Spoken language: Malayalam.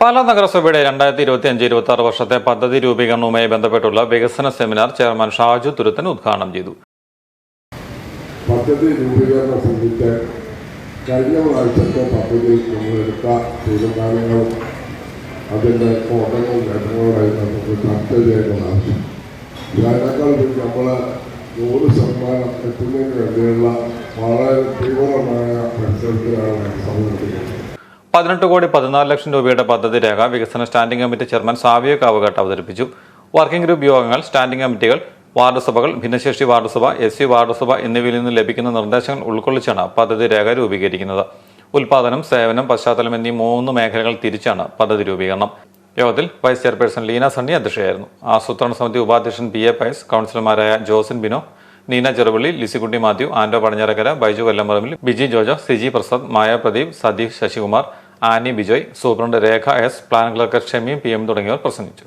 പാലാ നഗരസഭയുടെ രണ്ടായിരത്തി ഇരുപത്തി അഞ്ച് ഇരുപത്തി ആറ് വർഷത്തെ പദ്ധതി രൂപീകരണവുമായി ബന്ധപ്പെട്ടുള്ള വികസന സെമിനാർ ചെയർമാൻ ഷാജു തുരുത്തൻ ഉദ്ഘാടനം ചെയ്തു. പദ്ധതി രൂപീകരണം സംബന്ധിച്ച് കഴിഞ്ഞ പ്രാവശ്യത്തെ പദ്ധതി നമ്മളെടുത്ത തീരുമാനങ്ങളും അതിന്റെ കോട്ടങ്ങളും നേട്ടങ്ങളുമായി നമുക്ക് ചർച്ച ചെയ്യേണ്ടത് ആവശ്യം. ഇതിനേക്കാൾ നമ്മൾ നൂറ് ശതമാനം എത്തുന്നതിന് വേണ്ടിയുള്ള വളരെ തീവ്രമായ മത്സരത്തിലാണ് സമർപ്പിക്കുന്നത്. പതിനെട്ട് കോടി പതിനാല് ലക്ഷം രൂപയുടെ പദ്ധതി രേഖ വികസന standing committee chairman Savio Kavukattu അവതരിപ്പിച്ചു. വർക്കിംഗ് ഗ്രൂപ്പ് യോഗങ്ങൾ സ്റ്റാൻഡിംഗ് കമ്മിറ്റികൾ വാർഡ് സഭകൾ ഭിന്നശേഷി വാർഡ് സഭ എസ് സി വാർഡ് സഭ എന്നിവയിൽ നിന്ന് ലഭിക്കുന്ന നിർദ്ദേശങ്ങൾ ഉൾക്കൊള്ളിച്ചാണ് പദ്ധതി രേഖ രൂപീകരിക്കുന്നത്. ഉൽപാദനം സേവനം പശ്ചാത്തലം എന്നീ മൂന്ന് മേഖലകൾ തിരിച്ചാണ് പദ്ധതി രൂപീകരണം. യോഗത്തിൽ വൈസ് ചെയർപേഴ്സൺ ലീന സണ്ണി അധ്യക്ഷയായിരുന്നു. ആസൂത്രണ സമിതി ഉപാധ്യക്ഷൻ പി എ പയസ് കൗൺസിലർമാരായ Josin Bino Neena Cheruvally Lissykutty Mathew Ando Padinjarakkara Baiju Kollamparambil Biji Jojo Siji Prasad Maya Pradeep Satheesh Sasikumar Annie Bijoy superintendent Rekha S plan clerk Shami P M തുടങ്ങിയവർ പ്രസംഗിച്ചു.